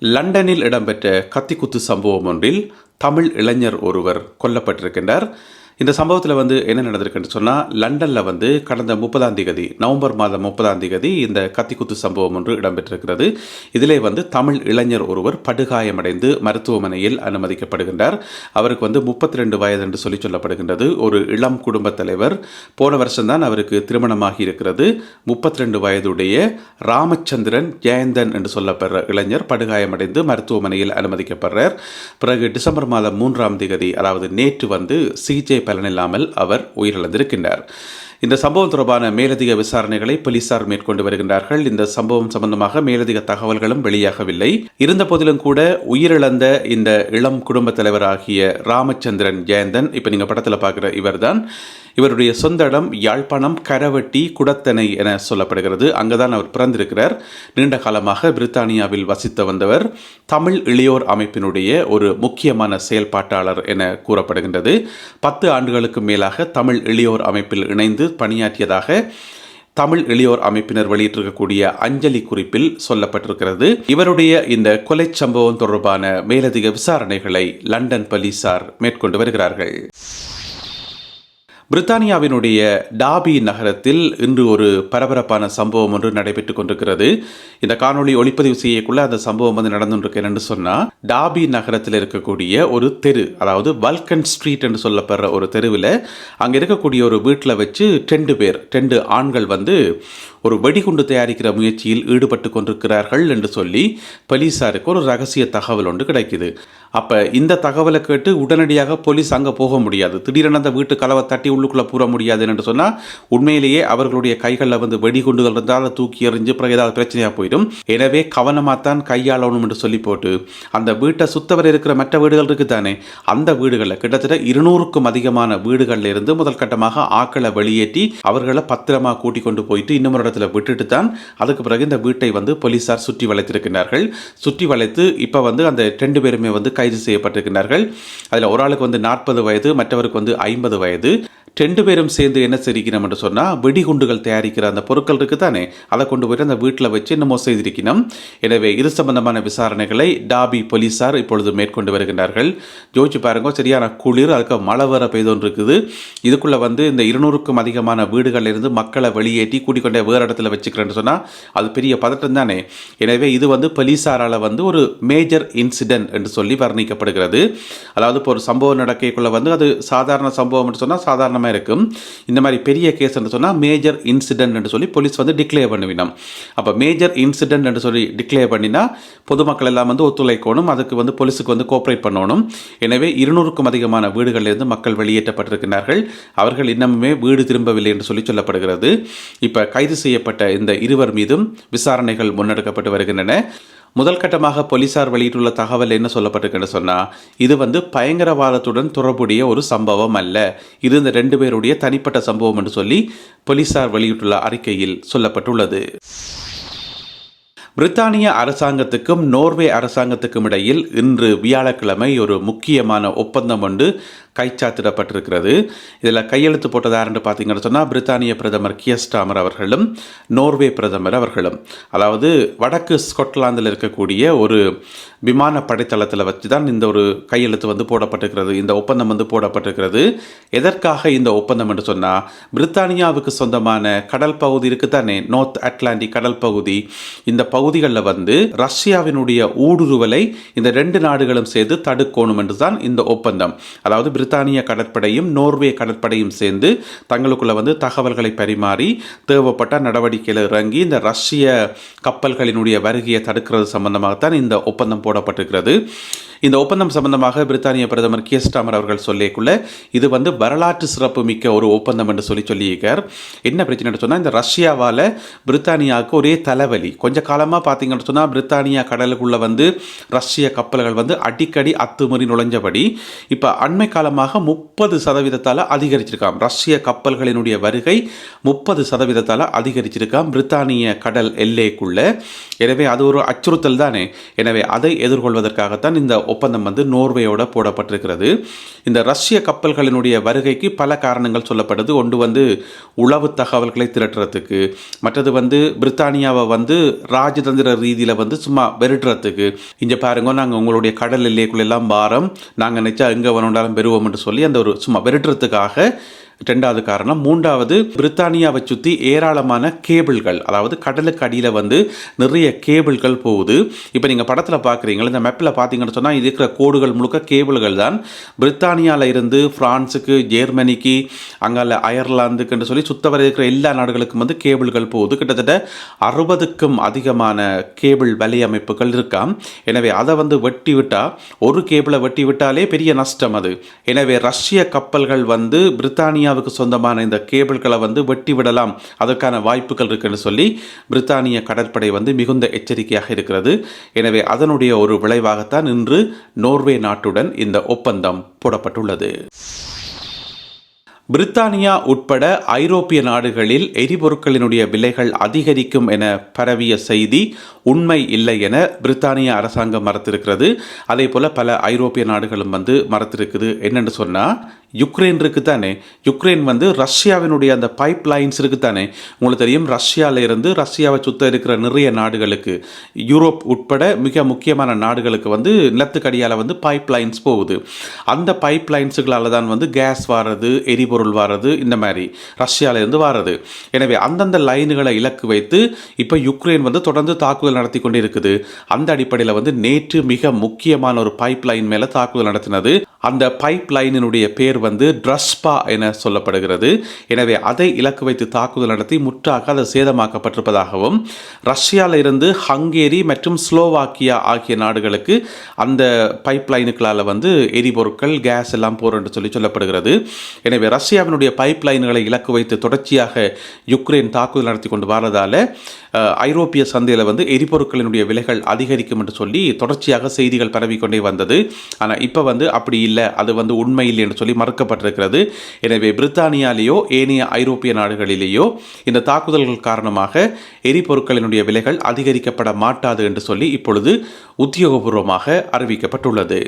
லண்டனில் இடம்பெற்ற கத்திக்குத்து சம்பவம் ஒன்றில் தமிழ் இளைஞர் ஒருவர் கொல்லப்பட்டிருக்கின்றார். இந்த சம்பவத்தில் வந்து என்ன நடந்திருக்குன்னு சொன்னால் லண்டனில் வந்து கடந்த முப்பதாம் தேதி நவம்பர் மாதம் முப்பதாம் தேதி இந்த கத்திக்குத்து சம்பவம் ஒன்று இடம்பெற்றிருக்கிறது. இதிலே வந்து தமிழ் இளைஞர் ஒருவர் படுகாயமடைந்து மருத்துவமனையில் அனுமதிக்கப்படுகின்றார். அவருக்கு வந்து முப்பத்தி ரெண்டு வயது என்று சொல்லி சொல்லப்படுகின்றது. ஒரு இளம் குடும்பத் தலைவர். போன வருஷம்தான் அவருக்கு திருமணமாகி இருக்கிறது. முப்பத்தி ரெண்டு வயதுடைய ராமச்சந்திரன் ஜெயந்தன் என்று சொல்லப்படுற இளைஞர் படுகாயமடைந்து மருத்துவமனையில் அனுமதிக்கப்படுறார். பிறகு டிசம்பர் மாதம் மூன்றாம் தேதி அதாவது நேற்று வந்து சிகிச்சை பலனில்லாமல் அவர் உயிரிழந்திருக்கின்றார். இந்த சம்பவம் தொடர்பான மேலதிக விசாரணைகளை போலீசார் மேற்கொண்டு வருகின்றார்கள். இந்த சம்பவம் சம்பந்தமாக மேலதிக தகவல்களும் வெளியாகவில்லை. இருந்த போதிலும் கூட உயிரிழந்த இந்த இளம் குடும்ப தலைவர் ஆகிய ராமச்சந்திரன் ஜெயந்தன் இப்போ நீங்க படத்தில் பார்க்குற இவர்தான் இவருடைய சொந்த இடம் யாழ்ப்பாணம் கரவட்டி குடத்தனை என சொல்லப்படுகிறது. அங்குதான் அவர் பிறந்திருக்கிறார். நீண்ட காலமாக பிரித்தானியாவில் வசித்து வந்தவர் தமிழ் இளையோர் அமைப்பினுடைய ஒரு முக்கியமான செயல்பாட்டாளர் என கூறப்படுகின்றது. பத்து ஆண்டுகளுக்கு மேலாக தமிழ் இளையோர் அமைப்பில் இணைந்து பணியாற்றியதாக தமிழ் இளையோர் அமைப்பினர் வெளியிட்டிருக்கக்கூடிய அஞ்சலி குறிப்பில் சொல்லப்பட்டிருக்கிறது. இவருடைய இந்த கொலை சம்பவம் தொடர்பான மேலதிக விசாரணைகளை லண்டன் போலீசார் மேற்கொண்டு வருகிறார்கள். பிரித்தானியாவினுடைய டாபி நகரத்தில் இன்று ஒரு பரபரப்பான சம்பவம் ஒன்று நடைபெற்றுக் கொண்டிருக்கிறது. இந்த காணொலி ஒளிப்பதிவு செய்யக்குள்ள அந்த சம்பவம் வந்து நடந்துருக்கு சொன்னால் டாபி நகரத்தில் இருக்கக்கூடிய ஒரு தெரு அதாவது வல்கன் ஸ்ட்ரீட் என்று சொல்லப்படுற ஒரு தெருவில் அங்கே இருக்கக்கூடிய ஒரு வீட்டில் வச்சு ரெண்டு பேர் ரெண்டு ஆண்கள் வந்து ஒரு வெடிகுண்டு தயாரிக்கிற முயற்சியில் ஈடுபட்டு கொண்டிருக்கிறார்கள் என்று சொல்லி போலீஸாருக்கு ஒரு ரகசிய தகவல் ஒன்று கிடைக்குது. அப்போ இந்த தகவலை கேட்டு உடனடியாக போலீஸ் அங்கே போக முடியாது. திடீரென அந்த வீட்டு கலவை தட்டி உள்ளுக்குள்ளே பூர முடியாது என்று சொன்னால் உண்மையிலேயே அவர்களுடைய கைகளில் வந்து வெடிகுண்டுகள் இருந்தால் அதை தூக்கி எறிஞ்சு பிறகு ஏதாவது பிரச்சனையாக போயிடும். எனவே கவனமாக தான் கையாளணும் என்று சொல்லி போட்டு அந்த வீட்டை சுத்தவரை இருக்கிற மற்ற வீடுகள் இருக்குது தானே அந்த வீடுகளில் கிட்டத்தட்ட இருநூறுக்கும் அதிகமான வீடுகளில் இருந்து முதல் கட்டமாக ஆக்களை வெளியேற்றி அவர்களை பத்திரமாக கூட்டி கொண்டு போயிட்டு இன்னும் ஒரு இடத்துல விட்டுட்டு தான் அதுக்கு பிறகு இந்த வீட்டை வந்து போலீஸார் சுற்றி வளைத்திருக்கிறார்கள். சுற்றி வளைத்து இப்போ வந்து அந்த ரெண்டு பேருமே வந்து கைது செய்யப்பட்டிருக்கிறார்கள் அதில் ஒரு ஆளுக்கு வந்து நாற்பது வயது மற்றவருக்கு வந்து ஐம்பது வயது. ரெண்டு பேரும் சேர்ந்து என்ன செய்திருக்கணும் என்று சொன்னால் வெடிகுண்டுகள் தயாரிக்கிற அந்த பொருட்கள் இருக்குது தானே அதை கொண்டு போயிட்டு அந்த வீட்டில் வச்சு என்னமோ செய்திருக்கணும். எனவே இது சம்பந்தமான விசாரணைகளை டாபி போலீஸார் இப்பொழுது மேற்கொண்டு வருகின்றார்கள். ஜோதிச்சு பாருங்க சரியான குளிர் அதுக்கு மழை வர பெய்தோன் இருக்குது இதுக்குள்ளே வந்து இந்த இருநூறுக்கும் அதிகமான வீடுகளில் இருந்து மக்களை வெளியேற்றி கூட்டிக் கொண்டே வேறு இடத்துல வச்சுக்கிறேன்னு சொன்னால் அது பெரிய பதட்டம் தானே? எனவே இது வந்து போலீஸாரால் வந்து ஒரு மேஜர் இன்சிடென்ட் என்று சொல்லி வர்ணிக்கப்படுகிறது. அதாவது இப்போ ஒரு சம்பவம் நடக்கைக்குள்ளே வந்து அது சாதாரண சம்பவம்னு சொன்னால் சாதாரண சாதாரணமாக இருக்கும் இந்த மாதிரி பெரிய கேஸ் என்று சொன்னால் மேஜர் இன்சிடென்ட் என்று சொல்லி போலீஸ் வந்து டிக்ளேர் பண்ணுவினோம் அப்போ மேஜர் இன்சிடென்ட் என்று சொல்லி டிக்ளேர் பண்ணினா பொதுமக்கள் எல்லாம் வந்து ஒத்துழைக்கணும். அதுக்கு வந்து போலீஸுக்கு வந்து கோஆப்ரேட் பண்ணணும். எனவே இருநூறுக்கும் அதிகமான வீடுகளிலிருந்து மக்கள் வெளியேற்றப்பட்டிருக்கிறார்கள். அவர்கள் இன்னமுமே வீடு திரும்பவில்லை என்று சொல்லி சொல்லப்படுகிறது. இப்போ கைது செய்யப்பட்ட இந்த இருவர் மீதும் விசாரணைகள் முன்னெடுக்கப்பட்டு வருகின்றன. முதல் கட்டமாக போலீசார் வெளியிட்டுள்ள தகவல் என்ன சொல்லப்பட்டிருக்குன்னு சொன்னால் இது வந்து பயங்கரவாதத்துடன் தொடர்புடைய ஒரு சம்பவம் அல்ல. இது இந்த ரெண்டு பேருடைய தனிப்பட்ட சம்பவம் என்று சொல்லி போலீசார் வெளியிட்டுள்ள அறிக்கையில் சொல்லப்பட்டுள்ளது. பிரித்தானிய அரசாங்கத்துக்கும் நோர்வே அரசாங்கத்துக்கும் இடையில் இன்று வியாழக்கிழமை ஒரு முக்கியமான ஒப்பந்தம் ஒன்று கைச்சாத்திடப்பட்டிருக்கிறது. இதில் கையெழுத்து போட்டது யாருன்னு பார்த்தீங்கன்னு சொன்னால் பிரித்தானிய பிரதமர் கியஸ்டாமர் அவர்களும் நோர்வே பிரதமர் அவர்களும். அதாவது வடக்கு ஸ்கொட்லாந்தில் இருக்கக்கூடிய ஒரு விமான படைத்தளத்தில் வச்சு தான் இந்த ஒரு கையெழுத்து வந்து போடப்பட்டிருக்கிறது. இந்த ஒப்பந்தம் வந்து போடப்பட்டிருக்கிறது. எதற்காக இந்த ஒப்பந்தம் என்று சொன்னால் பிரித்தானியாவுக்கு சொந்தமான கடல் பகுதி இருக்குது தானே நார்த் அட்லாண்டிக் கடல் பகுதி. இந்த பகுதிகளில் வந்து ரஷ்யாவினுடைய ஊடுருவலை இந்த ரெண்டு நாடுகளும் சேர்ந்து தடுக்கணும் என்று தான் இந்த ஒப்பந்தம். அதாவது பிரித்தானிய கடற்படையும் நோர்வே கடற்படையும் சேர்ந்து தங்களுக்குள்ள வந்து தகவல்களை பரிமாறி தேவைப்பட்ட நடவடிக்கையில் இறங்கி இந்த ரஷ்ய கப்பல்களினுடைய வருகையை தடுக்கிறது சம்பந்தமாகத்தான் இந்த ஒப்பந்தம் போடப்பட்டிருக்கிறது. இந்த ஒப்பந்தம் சம்பந்தமாக பிரித்தானிய பிரதமர் கியஸ்டாமர் அவர்கள் சொல்லிக்குள்ள இது வந்து வரலாற்று சிறப்பு மிக்க ஒரு ஒப்பந்தம் என்று சொல்லி சொல்லியிருக்கார். என்ன பிரச்சனை சொன்னால் இந்த ரஷ்யாவால் பிரித்தானியாவுக்கு ஒரே தலைவலி. கொஞ்ச காலமாக பார்த்தீங்கன்னு சொன்னால் பிரித்தானியா கடலுக்குள்ளே வந்து ரஷ்ய கப்பல்கள் வந்து அடிக்கடி அத்துமுறை நுழைஞ்சபடி இப்போ அண்மை காலமாக முப்பது சதவீதத்தால் அதிகரிச்சிருக்காம். ரஷ்ய கப்பல்களினுடைய வருகை முப்பது சதவீதத்தால் அதிகரிச்சிருக்காம். பிரித்தானிய கடல் எல்லைக்குள்ள. எனவே அது ஒரு அச்சுறுத்தல் தானே. எனவே அதை எதிர்கொள்வதற்காகத்தான் இந்த ஒப்பந்தம் வந்து நோர்வேயோட போடப்பட்டிருக்கிறது. இந்த ரஷ்ய கப்பல்களினுடைய வருகைக்கு பல காரணங்கள் சொல்லப்படுது ஒன்று வந்து உளவு தகவல்களை திரட்டுறதுக்கு. மற்றது வந்து பிரித்தானியாவை வந்து ராஜதந்திர ரீதியில் வந்து சும்மா வெறுட்டுறதுக்கு. இங்கே பாருங்க நாங்கள் உங்களுடைய கடல் எல்லைக்குள்ளெல்லாம் வாரம். நாங்கள் நினச்சா எங்கே வேணுண்டாலும் பெறுவோம் என்று சொல்லி அந்த ஒரு சும்மா விரட்டுறதுக்காக ரெண்டாவது காரணம். மூன்றாவது பிரித்தானியாவை சுற்றி ஏராளமான கேபிள்கள் அதாவது கடலுக்கு அடியில் வந்து நிறைய கேபிள்கள் போகுது. இப்போ நீங்கள் படத்தில் பார்க்குறீங்களா இந்த மேப்பில் பார்த்தீங்கன்னு சொன்னால் இது இருக்கிற கோடுகள் முழுக்க கேபிள்கள் தான். பிரித்தானியாவில் இருந்து ஃப்ரான்ஸுக்கு ஜெர்மனிக்கு அங்கே அயர்லாந்துக்குன்னு சொல்லி சுத்தவரை இருக்கிற எல்லா நாடுகளுக்கும் வந்து கேபிள்கள் போகுது. கிட்டத்தட்ட அறுபதுக்கும் அதிகமான கேபிள் வலையமைப்புகள் இருக்காம் எனவே அதை வந்து வெட்டி விட்டால் ஒரு கேபிளை வெட்டி விட்டாலே பெரிய நஷ்டம் அது. எனவே ரஷ்ய கப்பல்கள் வந்து பிரித்தானியா பிரித்தானியாவுக்கு சொந்தமான இந்த கேபிள்களை வந்து வெட்டி விடலாம். அதற்கான வாய்ப்புகள் இருக்குன்னு சொல்லி பிரித்தானிய கடற்படை வந்து மிகுந்த எச்சரிக்கையாக இருக்கிறது. எனவே அதனுடைய ஒரு விளைவாகத்தான் இன்று நோர்வே நாட்டுடன் இந்த ஒப்பந்தம் போடப்பட்டுள்ளது. பிரித்தானியா உட்பட ஐரோப்பிய நாடுகளில் எரிபொருட்களினுடைய விலைகள் அதிகரிக்கும் என பரவிய செய்தி உண்மை இல்லை என பிரித்தானிய அரசாங்கம் மறுத்திருக்கிறது. அதே போல் பல ஐரோப்பிய நாடுகளும் வந்து மறுத்திருக்குது. என்னென்னு சொன்னால் யுக்ரைன் இருக்கு தானே. யுக்ரைன் வந்து ரஷ்யாவினுடைய அந்த பைப் லைன்ஸ் இருக்கு தானே. உங்களுக்கு தெரியும் ரஷ்யாவில் இருந்து ரஷ்யாவை சுத்த இருக்கிற நிறைய நாடுகளுக்கு யூரோப் உட்பட மிக முக்கியமான நாடுகளுக்கு வந்து நிலத்துக்கடியால் வந்து பைப் லைன்ஸ் போகுது. அந்த பைப் லைன்ஸுகளால் தான் வந்து கேஸ் வாரது எரிபொருள் வாரது இந்த மாதிரி ரஷ்யாவிலேருந்து வாரது. எனவே அந்தந்த லைன்களை இலக்கு வைத்து இப்போ யுக்ரைன் வந்து தொடர்ந்து தாக்குதல் நடத்தி கொண்டு இருக்குது அந்த அடிப்படையில் வந்து நேற்று மிக முக்கியமான ஒரு பைப் லைன் மேலே தாக்குதல் நடத்தினது. அந்த பைப் லைனினுடைய பேர் வந்து ட்ரஸ்பா என சொல்லப்படுகிறது. எனவே அதை இலக்கு வைத்து தாக்குதல் நடத்தி முற்றாக அது சேதமாக்கப்பட்டிருப்பதாகவும் ரஷ்யாவில் இருந்து ஹங்கேரி மற்றும் ஸ்லோவாக்கியா ஆகிய நாடுகளுக்கு அந்த பைப் லைனுக்களால் வந்து எரிபொருட்கள் கேஸ் எல்லாம் போகிறோம் என்று சொல்லி சொல்லப்படுகிறது. எனவே ரஷ்யாவினுடைய பைப் லைன்களை இலக்கு வைத்து தொடர்ச்சியாக யுக்ரைன் தாக்குதல் நடத்தி கொண்டு வரதால் ஐரோப்பிய சந்தையில் வந்து எரிபொருட்களினுடைய விலைகள் அதிகரிக்கும் என்று சொல்லி தொடர்ச்சியாக செய்திகள் பரவிக்கொண்டே வந்தது. ஆனால் இப்போ வந்து அப்படி இல்லை. அது வந்து உண்மை இல்லை என்று சொல்லி மறுக்கப்பட்டிருக்கிறது. எனவே பிரித்தானியாலேயோ ஏனைய ஐரோப்பிய நாடுகளிலேயோ இந்த தாக்குதல்கள் காரணமாக எரிபொருட்களினுடைய விலைகள் அதிகரிக்கப்பட மாட்டாது என்று சொல்லி இப்பொழுது உத்தியோகபூர்வமாக அறிவிக்கப்பட்டுள்ளது.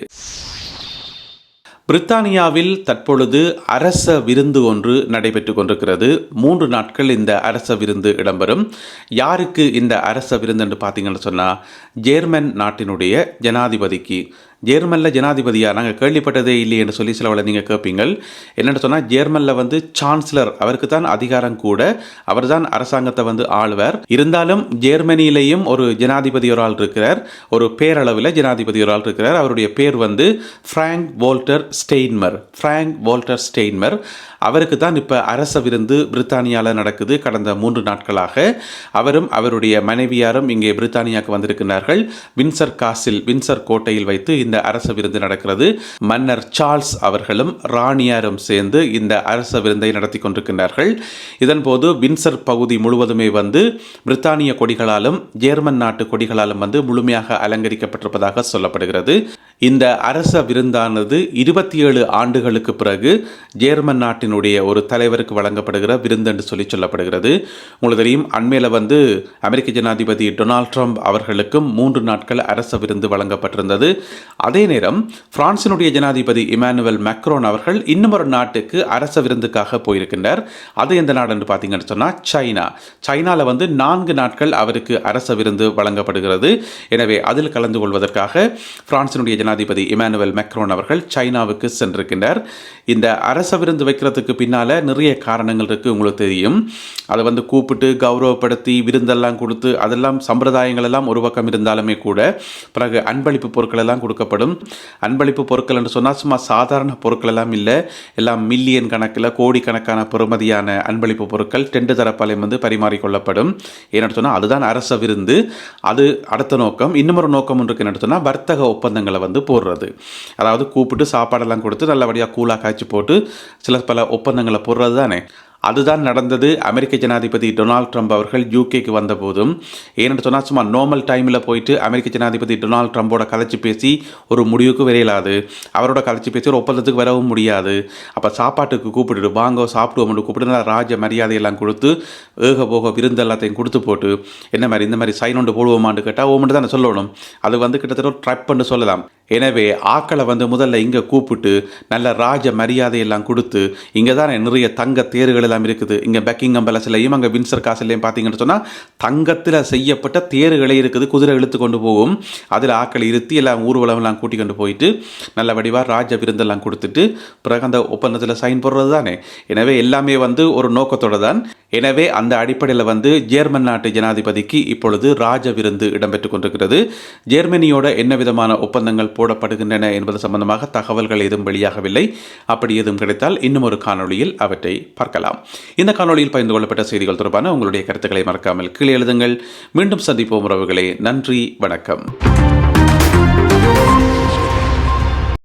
பிரித்தானியாவில் தற்பொழுது அரச விருந்து ஒன்று நடைபெற்று கொண்டிருக்கிறது. மூன்று நாட்கள் இந்த அரச விருந்து இடம்பெறும். யாருக்கு இந்த அரச விருந்து என்று பார்த்தீங்கன்னு சொன்னால் ஜேர்மன் நாட்டினுடைய ஜனாதிபதிக்கு. ஜேர்மனில் ஜனாதிபதியா? நாங்கள் கேள்விப்பட்டதே இல்லை என்று சொல்லி சிலவளை நீங்கள் கேட்பீங்கள் என்னென்னு சொன்னால் ஜேர்மனில் வந்து சான்சலர் அவருக்கு தான் அதிகாரம் கூட. அவர் தான் அரசாங்கத்தை வந்து ஆளுவர். இருந்தாலும் ஜேர்மனியிலேயும் ஒரு ஜனாதிபதி ஒரு ஆள் இருக்கிறார். ஒரு பேரளவில் ஜனாதிபதி ஒரு ஆள் இருக்கிறார். அவருடைய பேர் வந்து Frank Walter Steinmeier Frank Walter Steinmeier அவருக்கு தான் இப்போ அரச விருந்து பிரித்தானியாவில் நடக்குது கடந்த மூன்று நாட்களாக. அவரும் அவருடைய மனைவியாரும் இங்கே பிரித்தானியாவுக்கு வந்திருக்கிறார்கள். வின்சர் காசில் வின்சர் கோட்டையில் வைத்து இந்த அரச விருந்து நடக்கிறது. மன்னர் சார்ல்ஸ் அவர்களும் ராணியாரும் சேர்ந்து இந்த அரச விருந்தை நடத்தி கொண்டிருக்கின்றார்கள். இதன்போது வின்சர் பகுதி முழுவதுமே வந்து பிரித்தானிய கொடிகளாலும் ஜேர்மன் நாட்டு கொடிகளாலும் வந்து முழுமையாக அலங்கரிக்கப்பட்டிருப்பதாக சொல்லப்படுகிறது. இந்த அரச விருந்தானது இருபத்தி ஏழு ஆண்டுகளுக்கு பிறகு ஜேர்மன் நாட்டினுடைய ஒரு தலைவருக்கு வழங்கப்படுகிற விருந்து என்று சொல்லி சொல்லப்படுகிறது. உங்களுக்கு தெரியும் அண்மையில் வந்து அமெரிக்க ஜனாதிபதி டொனால்ட் ட்ரம்ப் அவர்களுக்கும் மூன்று நாட்கள் அரச விருந்து வழங்கப்பட்டிருந்தது. அதே நேரம் பிரான்சினுடைய ஜனாதிபதி இமானுவல் மேக்ரோன் அவர்கள் இன்னும் ஒரு நாட்டுக்கு அரச விருந்துக்காக போயிருக்கின்றார். அது எந்த நாடு என்று பார்த்தீங்கன்னு சொன்னால் சைனா. சைனாவில் வந்து நான்கு நாட்கள் அவருக்கு அரச விருந்து வழங்கப்படுகிறது. எனவே அதில் கலந்து கொள்வதற்காக பிரான்சினுடைய ஜனாதிபதி இமானுவல் மேக்ரோன் அவர்கள் சைனாவுக்கு சென்றிருக்கின்றார். இந்த அரச விருந்து வைக்கிறதுக்கு பின்னால் நிறைய காரணங்கள் இருக்குது உங்களுக்கு தெரியும். அதை வந்து கூப்பிட்டு கௌரவப்படுத்தி விருந்தெல்லாம் கொடுத்து அதெல்லாம் சம்பிரதாயங்கள் எல்லாம் ஒரு பக்கம் இருந்தாலுமே கூட பிறகு அன்பளிப்பு பொருட்கள் எல்லாம் கொடுக்கப்படும் அன்பளிப்பு பொருட்கள் என்று சொன்னால் சும்மா சாதாரண பொருட்கள் எல்லாம் இல்லை. எல்லாம் மில்லியன் கணக்கில் கோடிக்கணக்கான பெறுமதியான அன்பளிப்பு பொருட்கள் டெண்டு தரப்பாளையம் வந்து பரிமாறிக்கொள்ளப்படும். ஏன்னு சொன்னால் அதுதான் அரச விருந்து. அது அடுத்த நோக்கம். இன்னமொரு நோக்கம் இருக்கு. என்ன சொன்னால் வர்த்தக ஒப்பந்தங்களை வந்து போடுறது. அதாவது கூப்பிட்டு சாப்பாடெல்லாம் கொடுத்து நல்லபடியாக கூலாக காய்ச்சி போட்டு சில பல ஒப்பந்தங்களை போடுறது தானே. அதுதான் நடந்தது. அமெரிக்க ஜனாதிபதி டொனால்ட் ட்ரம்ப் அவர்கள் யூகேக்கு வந்தபோதும் ஏன்னு சொன்னால் சும்மா நார்மல் டைமில் போயிட்டு அமெரிக்க ஜனாதிபதி டொனால்ட் ட்ரம்போட கலைச்சி பேசி ஒரு முடிவுக்கு விரையலாது. அவரோட கலைச்சி பேசி ஒரு ஒப்பந்தத்துக்கு வரவும் முடியாது. அப்போ சாப்பாட்டுக்கு கூப்பிட்டுட்டு வாங்க சாப்பிடுவோம்னு கூப்பிட்டு ராஜ மரியாதையெல்லாம் கொடுத்து ஏக போக விருந்து எல்லாத்தையும் கொடுத்து போட்டு என்ன மாதிரி இந்த மாதிரி சைன் ஒன்று போடுவோமான்னு கேட்டால் ஓமட்டு தான் சொல்லணும். அது வந்து கிட்டத்தட்ட ட்ரப் பண்ணு சொல்லலாம். எனவே ஆக்களை வந்து முதல்ல இங்கே கூப்பிட்டு நல்ல ராஜ மரியாதையெல்லாம் கொடுத்து இங்கே தான் நிறைய தங்க தேர்கள் எல்லாம் இருக்குது. இங்கே பெக்கிங்கம் பேலஸ்லையும் அங்கே வின்சர் காசுலையும் பார்த்தீங்கன்னு சொன்னால் தங்கத்தில் செய்யப்பட்ட தேர்களே இருக்குது குதிரை இழுத்து கொண்டு போகும். அதில் ஆக்களை இருத்தி எல்லாம் ஊர்வலம்லாம் கூட்டி கொண்டு போயிட்டு நல்ல வடிவாக ராஜ விருந்தெல்லாம் கொடுத்துட்டு பிறகு அந்த ஒப்பந்தத்தில் சைன் போடுறது தானே எனவே எல்லாமே வந்து ஒரு நோக்கத்தோட தான் எனவே அந்த அடிப்படையில் வந்து ஜேர்மன் நாட்டு ஜனாதிபதிக்கு இப்பொழுது ராஜ விருந்து இடம்பெற்று கொண்டிருக்கிறது. ஜெர்மனியோட என்ன விதமான ஒப்பந்தங்கள் போடப்படுகின்றன என்பது சம்பந்தமாக தகவல்கள் எதுவும் வெளியாகவில்லை. அப்படி எதுவும் கிடைத்தால் இன்னும் ஒரு காணொளியில் அவற்றை பார்க்கலாம். இந்த காணொளியில் பகிர்ந்து கொள்ளப்பட்ட செய்திகள் தொடர்பான உங்களுடைய கருத்துக்களை மறக்காமல் கீழே எழுதுங்கள். மீண்டும் சந்திப்போம் உறவுகளே. நன்றி. வணக்கம்.